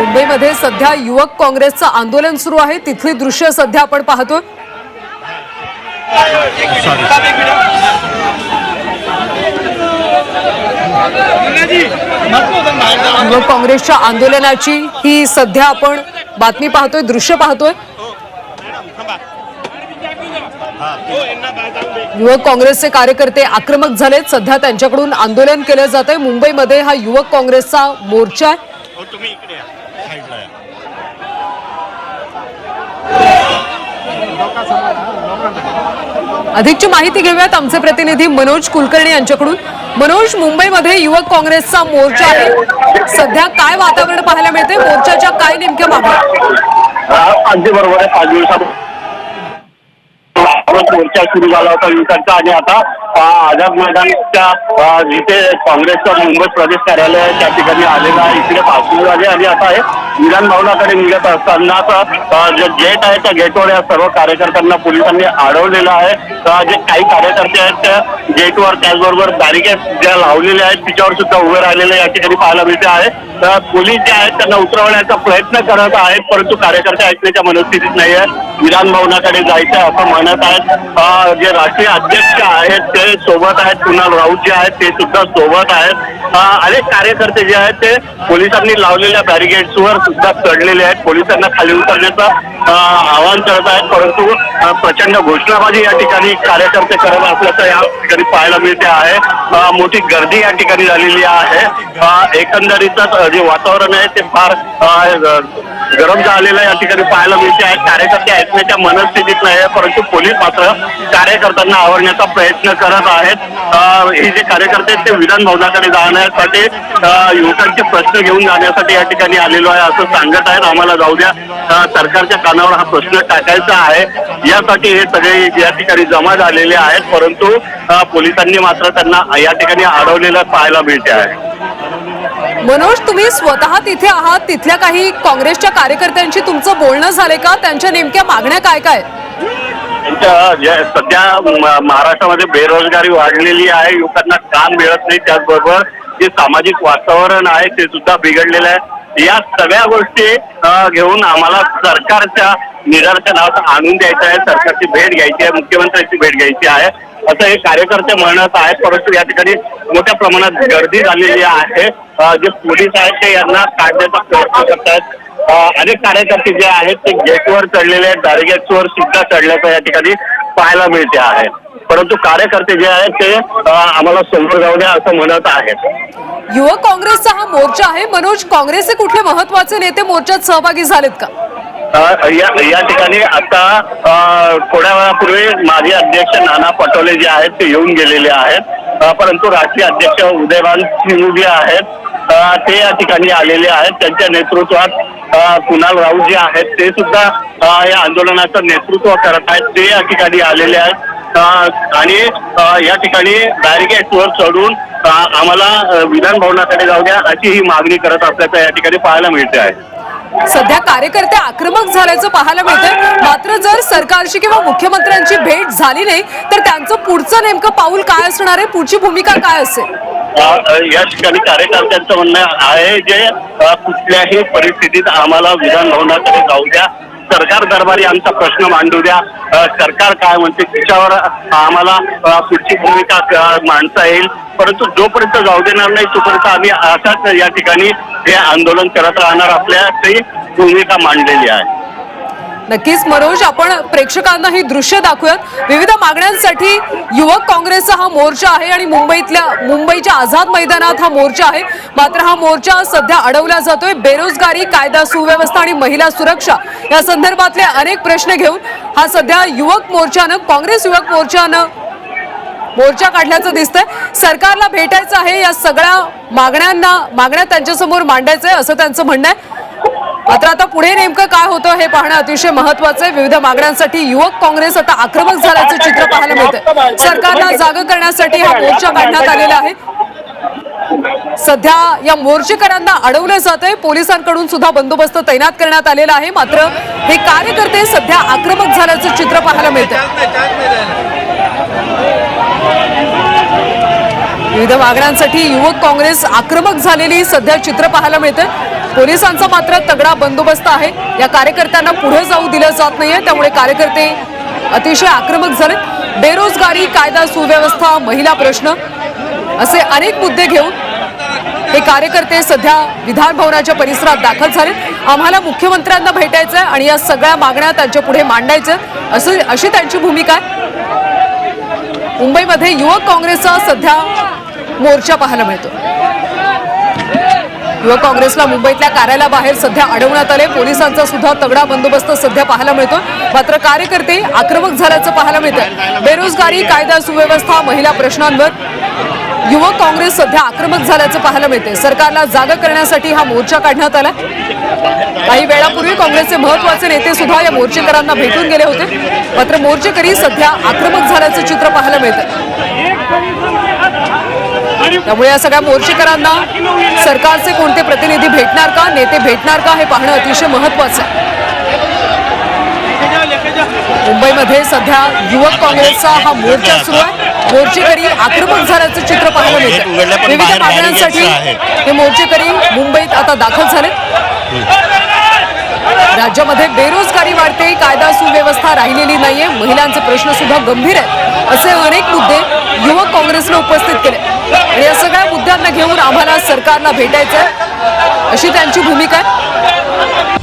मुंबईमध्ये सध्या युवक काँग्रेसचं आंदोलन सुरू आहे. तिथली दृश्य सध्या आपण पाहतोय. युवक काँग्रेसच्या आंदोलनाची ही सध्या आपण बातमी पाहतोय दृश्य पाहतोय. युवक काँग्रेसचे कार्यकर्ते आक्रमक झालेत. सध्या त्यांच्याकडून आंदोलन केलं जात आहे मुंबईमध्ये हा युवक काँग्रेसचा मोर्चा आहे हो तुम्ही इकडे या साईडला या अधिकची माहिती घेऊयात आमचे प्रतिनिधी मनोज कुलकर्णी यांच्याकडून. मनोज मुंबईमध्ये युवक काँग्रेसचा मोर्चा आहे. सध्या काय वातावरण पाहायला मिळते मोर्चाच्या काय नेमक्या मागण्या अगदी बरोबर आहे. पाच दिवसात मोर्चा सुरू झाला होता युवकांचा आणि आता आझाद मैदानच्या जिथे काँग्रेसचं मुंबई प्रदेश कार्यालय आहे त्या ठिकाणी आलेलं आहे इकडे पासून आले आणि आता हे विधान भवनाकडे निघत असताना जे गेट आहे त्या गेटवर या सर्व कार्यकर्त्यांना पोलिसांनी अडवलेलं आहे. जे काही कार्यकर्ते आहेत त्या गेटवर त्याचबरोबर बॅरिकेड ज्या लावलेल्या आहेत तिच्यावर सुद्धा उभे राहिलेले या ठिकाणी पाहायला मिळते आहे. तर पोलीस जे आहेत त्यांना उतरवण्याचा प्रयत्न करत आहेत परंतु कार्यकर्ते ऐकण्याच्या मनस्थितीत नाही आहे विधान भवनाकडे जायचं असं म्हणत आहेत. जे राष्ट्रीय अध्यक्ष आहेत ते सोबत आहेत. कुणाल राऊत जे आहेत ते सुद्धा सोबत आहेत. अनेक कार्यकर्ते जे आहेत ते पोलिसांनी लावलेल्या बॅरिगेड्सवर सुद्धा चढलेले आहेत. पोलिसांना खाली उतरण्याचं आवाहन करत आहेत. परंतु प्रचंड घोषणाबाजी या ठिकाणी कार्यकर्ते करत असल्याचं या ठिकाणी पाहायला मिळते आहे. मोठी गर्दी या ठिकाणी झालेली आहे. एकंदरीतच जे वातावरण आहे ते फार गरम झालेला या ठिकाणी पाहायला मिळते आहे. कार्यकर्ते ऐकण्याच्या मनस्थितीत नाही आहे परंतु पोलीस मात्र कार्यकर्त्यांना आवरण्याचा प्रयत्न करत आहेत. हे जे कार्यकर्ते आहेत ते विधान भवनाकडे जाण्यासाठी युवकांचे प्रश्न घेऊन जाण्यासाठी या ठिकाणी आलेलो आहे असं सांगत आहेत. आम्हाला जाऊ द्या. सरकारच्या कानावर हा प्रश्न टाकायचा आहे. यासाठी हे सगळे या ठिकाणी जमा झालेले आहेत परंतु पोलिसांनी मात्र त्यांना या ठिकाणी अडवलेलं पाहायला मिळते आहे. मनोज तुम्ही स्वतः तिथे आहात तिथल्या काही काँग्रेसच्या कार्यकर्त्यांशी तुमचं बोलणं झालंय का? त्यांच्या नेमक्या मागण्या काय काय सध्या महाराष्ट्रामध्ये बेरोजगारी वाढलेली आहे युवकांना काम मिळत नाही त्याचबरोबर जे सामाजिक वातावरण आहे ते सुद्धा बिघडलेलं आहे. या सगळ्या गोष्टी घेऊन आम्हाला सरकारच्या निदर्शनात आणून द्यायचं आहे सरकारची भेट घ्यायची आहे मुख्यमंत्र्यांची भेट घ्यायची आहे. असं हे कार्यकर्ते म्हणत आहेत. परंतु या ठिकाणी मोठ्या प्रमाणात गर्दी झालेली आहे. जे पोलीस आहेत ते यांना काढण्याचा प्रयत्न करत आहेत अनेक कार्यकर्ते जे आहेत ते गेटवर चढलेले आहेत. बॅरिगेट्सवर सुद्धा चढल्याचं या ठिकाणी पाहायला मिळते आहे. परंतु कार्यकर्ते जे आहेत ते आम्हाला समोर जाऊ द्या असं म्हणत आहेत. युवक काँग्रेसचा हा मोर्चा आहे. मनोज काँग्रेसचे कुठले महत्त्वाचे नेते मोर्चात सहभागी झालेत का? या या ठिकाणी आता थोड्या वेळापूर्वी माजी अध्यक्ष नाना पटोले जे आहेत ते येऊन गेलेले आहेत. परंतु राष्ट्रीय अध्यक्ष उदयभान सिंह जे आहेत ते या ठिकाणी आलेले आहेत. त्यांच्या नेतृत्वात कुणाल राऊत जे आहेत ते सुद्धा या आंदोलनाचं नेतृत्व करत आहेत. ते या ठिकाणी आलेले आहेत. आणि या ठिकाणी बॅरिगेटवर चढून आम्हाला विधान भवनाकडे जाऊ द्या अशी ही मागणी करत असल्याचं या ठिकाणी पाहायला मिळते आहे. सध्या कार्यकर्ते आक्रमक झाल्याचं पाहायला मिळतंय. मात्र जर सरकारची किंवा मुख्यमंत्र्यांची भेट झाली नाही तर त्यांचं पुढचं नेमकं पाऊल काय असणार आहे? पुढची भूमिका काय असेल? या ठिकाणी कार्यकर्त्यांचं म्हणणं आहे जे कुठल्याही परिस्थितीत आम्हाला विधान भवनाकडे जाऊ द्या. सरकार दरबारी आमचा प्रश्न मांडू द्या. सरकार काय म्हणते त्याच्यावर आम्हाला पुढची भूमिका मांडता येईल. परंतु जोपर्यंत जाऊ देणार नाही तोपर्यंत आम्ही असाच या ठिकाणी हे आंदोलन करत राहणार आपल्या भूमिका मांडलेली आहे. नक्कीच मनोज आपण प्रेक्षकांना ही दृश्य दाखवूयात. विविध मागण्यांसाठी युवक काँग्रेसचा हा मोर्चा आहे आणि मुंबईतल्या मुंबईच्या आझाद मैदानात हा मोर्चा आहे. मात्र हा मोर्चा सध्या अडवला जातोय. बेरोजगारी कायदा सुव्यवस्था आणि महिला सुरक्षा या संदर्भातले अनेक प्रश्न घेऊन हा सध्या युवक मोर्चानं काँग्रेस युवक मोर्चानं मोर्चा काढल्याचं दिसतंय. सरकारला भेटायचं आहे या सगळ्या मागण्यांना मागण्या त्यांच्यासमोर मांडायचं आहे असं त्यांचं म्हणणं आहे मात्र आता पुढे नेमकं काय होतं हे पाहणं अतिशय महत्वाचं आहे. विविध मागण्यांसाठी युवक काँग्रेस आता आक्रमक झाल्याचं चित्र पाहायला मिळतंय. सरकारला जाग करण्यासाठी हा मोर्चा काढण्यात आलेला आहे. सध्या या मोर्चेकरांना अडवलं जात आहे. पोलिसांकडून सुद्धा बंदोबस्त तैनात करण्यात आलेला आहे. मात्र हे कार्यकर्ते सध्या आक्रमक झाल्याचं चित्र पाहायला मिळतंय. विविध मागण्यांसाठी युवक काँग्रेस आक्रमक झालेली सध्या चित्र पाहायला मिळतं पोलिसांचा मात्र तगडा बंदोबस्त आहे. या कार्यकर्त्यांना पुढे जाऊ दिलं जात नाहीये. त्यामुळे कार्यकर्ते अतिशय आक्रमक झाले बेरोजगारी कायदा सुव्यवस्था महिला प्रश्न असे अनेक मुद्दे घेऊन हे कार्यकर्ते सध्या विधान भवनाच्या परिसरात दाखल झाले आम्हाला मुख्यमंत्र्यांना भेटायचं आहे आणि या सगळ्या मागण्या त्यांच्या पुढे मांडायच्या असं अशी त्यांची भूमिका आहे. मुंबईमध्ये युवक काँग्रेसचा सध्या मोर्चा पाहायला मिळतो. युवक काँग्रेसला मुंबईतल्या कार्यालयाबाहेर सध्या अडवण्यात आले. पोलिसांचा सुद्धा तगडा बंदोबस्त सध्या पाहायला मिळतो. मात्र कार्यकर्ते आक्रमक झाल्याचं पाहायला मिळतं बेरोजगारी कायदा सुव्यवस्था महिला प्रश्नांवर युवक काँग्रेस सध्या आक्रमक झाल्याचं पाहायला मिळते सरकारला जागा करण्यासाठी हा मोर्चा काढण्यात आला काही वेळापूर्वी काँग्रेसचे महत्त्वाचे नेते सुद्धा या मोर्चेकरांना भेटून गेले होते. मात्र मोर्चेकरी सध्या आक्रमक झाल्याचं चित्र पाहायला मिळतं त्यामुळे या सगळ्या मोर्चेकरांना सरकारचे कोणते प्रतिनिधी भेटणार का नेते भेटणार का हे पाहणं अतिशय महत्वाचं आहे. मुंबईमध्ये सध्या युवक काँग्रेसचा हा मोर्चा सुरू आहे. मोर्चेकरी आक्रमक झाल्याचं चित्र पाहायला मिळतं विविध मागण्यांसाठी. हे मोर्चेकरी मुंबईत आता दाखल झाले राज्यामध्ये बेरोजगारी वाढते कायदा सुव्यवस्था राहिलेली नाहीये महिलांचे प्रश्न सुद्धा गंभीर आहेत. असे अनेक मुद्दे युवक काँग्रेसने उपस्थित केले आणि या सगळ्या मुद्द्यांना घेऊन आम्हाला सरकारला भेटायचं अशी त्यांची भूमिका आहे.